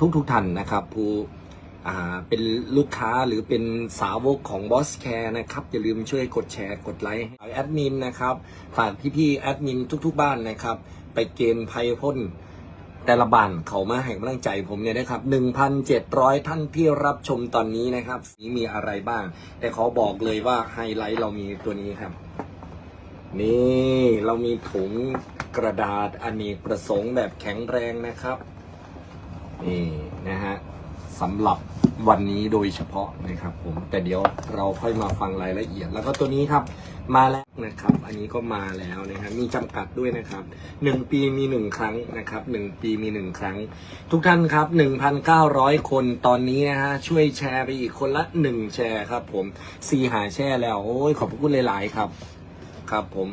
ทุกทุกๆท่านนะครับผู้เป็นลูกค้าหรือเป็นสาวกของบอสแคร์นะครับ อย่าลืมช่วยกดแชร์กดไลค์ให้แอดมินนะครับ ฝากพี่ๆแอดมินทุก ๆ บ้านนะครับ ไปเกณฑ์ไพ่พ่นแต่ละบ้านเขามาให้กำลังใจผมเนี่ยนะครับ 1,700 ท่านที่รับชมตอนนี้นะครับสีมีอะไรบ้าง แต่ขอบอกเลยว่าไฮไลท์เรามีตัวนี้ครับ นี่เรามีถุงกระดาษอเนกประสงค์แบบแข็งแรงนะครับ นี่นะฮะสำหรับวันนี้โดยเฉพาะนะครับผมแต่เดี๋ยวเราค่อยมาฟังรายละเอียด แล้วก็ตัวนี้ครับมาแล้วนะครับ อันนี้ก็มาแล้วนะครับมีจำกัดด้วยนะครับหนึ่งปีมีหนึ่งครั้งนะครับหนึ่งปีมีหนึ่งครั้ง ทุกท่านครับหนึ่งพันเก้าร้อยคนตอนนี้นะฮะช่วยแชร์ไปอีกคนละหนึ่งแชร์ครับ ผมซีหาแชร์แล้วโอ้ยขอบคุณหลาย ๆ ครับ ครับผม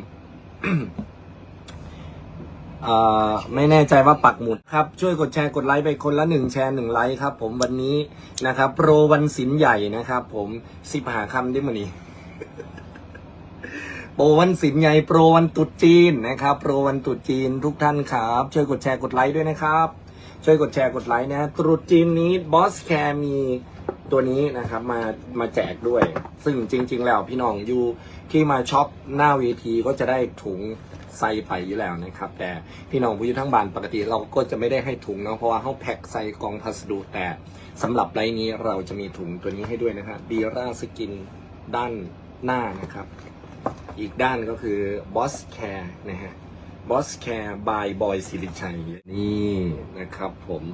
ไม่แน่ใจว่าปักหมุดครับ ช่วยกดแชร์กดไลค์ไปคนละหนึ่งแชร์หนึ่งไลค์ครับ ผมวันนี้นะครับโปรวันศิลป์ใหญ่นะครับ ผมสิบหาคำได้มานี่โปรวันศิลป์ใหญ่โปรวันตรุษจีนนะครับ โปรวันตรุษจีนทุกท่านครับ ช่วยกดแชร์กดไลค์ด้วยนะครับ ช่วยกดแชร์กดไลค์นะตรุษจีนนี้บอสแคร์มีตัวนี้นะครับมามาแจกด้วย ซึ่งจริง ๆ แล้วพี่น้องอยู่ที่มาช็อปหน้าเวทีก็จะได้ถุง ใส่ไปอยู่แล้วนะครับ แต่พี่น้องผู้อยู่ทั้งบ้านปกติเราก็จะไม่ได้ให้ถุงเนาะเพราะว่าเขาแพ็คใส่กองพัสดุแต่สำหรับไลน์นี้เราจะมีถุงตัวนี้ให้ด้วยนะครับบีราสกินด้านหน้านะครับ อีกด้านก็คือ Boss Care นะฮะ Boss Care by Boy สิริชัยนี่นะครับผม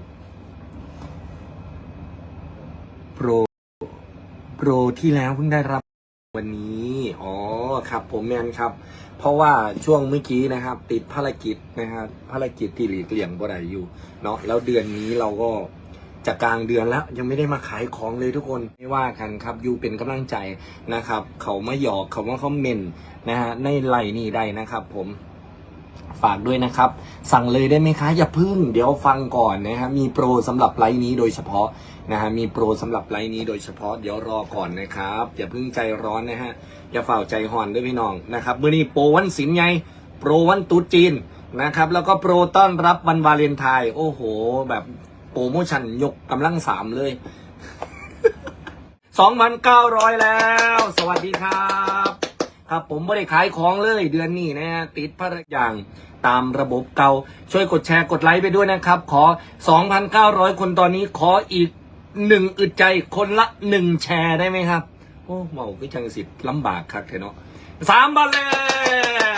โปรโปรที่แล้วเพิ่งได้รับ วันนี้ อ๋อ ครับ ผมแมนครับ เพราะว่าช่วงเมื่อกี้นะครับ ติดภารกิจนะครับภารกิจที่หลีกเลี่ยงบ่ได้อยู่ เนาะแล้วเดือนนี้เราก็จะกลางเดือนแล้ว ยังไม่ได้มาขายของเลยทุกคนไม่ว่ากันครับยูเป็นกำลังใจนะครับ เขามาหยอกเขามาคอมเมนต์นะฮะในไลน์นี่ได้นะครับ ผม ฝากด้วยนะครับ สั่งเลยได้ไหมคะ อย่าพึ่ง เดี๋ยวฟังก่อนนะฮะมีโปรสำหรับไลน์นี้โดยเฉพาะนะฮะมีโปรสำหรับไลน์นี้โดยเฉพาะเดี๋ยวรอก่อนนะครับ อย่าพึ่งใจร้อนนะฮะอย่าฝ่าใจห่อนด้วยพี่น้องนะครับเมื่อนี้โปรวันศิลป์ไงโปรวันตุจีนนะครับแล้วก็โปรต้อนรับวันวาเลนไทน์โอ้โห แบบโปรโมชั่นยกกำลังสามเลย2,900แล้ว สวัสดีครับ ครับ ผมไม่ได้ขายของเลยเดือนนี้นะฮะติดภารกิจอย่างตามระบบเก่า ช่วยกดแชร์กดไลค์ไปด้วยนะครับ ขอ 2,900 คนตอนนี้ขออีกหนึ่งอึดใจคนละหนึ่งแชร์ได้ไหมครับ โอ้เมาก็จังสิทธิ์ลำบากครับเทเนาะสามบาทแล้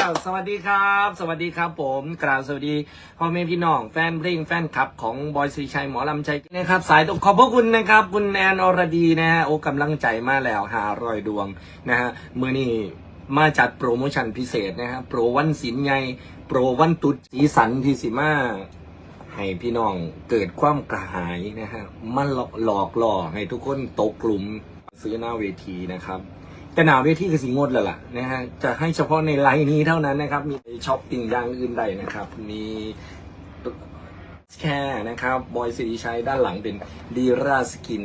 วสวัสดีครับ สวัสดีครับผมกราบสวัสดีพ่อแม่พี่น้องแฟนเพลงแฟนคลับของบอยสีชัยหมอลำชัยนะครับ สายตรงขอบพระคุณนะครับ คุณแอนอรดีนะฮะโอ้กำลังใจมาแล้วหารอยดวงนะฮะมือนี้ มาจัดโปรโมชั่นพิเศษนะฮะโปรวันศิลป์ไงโปรวันตรุษสีสันที่สิมาให้พี่น้องเกิดความกระหายนะฮะมันหลอกหลอกล่อให้ทุกคนตกกลุ่มซื้อหน้าเวทีนะครับแต่หน้าเวทีคือสีงดแล้วล่ะนะฮะจะให้เฉพาะในไลน์นี้เท่านั้นนะครับ มีช้อปปิ้งอย่างอื่นใดนะครับ มีแค่นะครับบอยสิริชัยด้านหลังเป็นดีราสกิน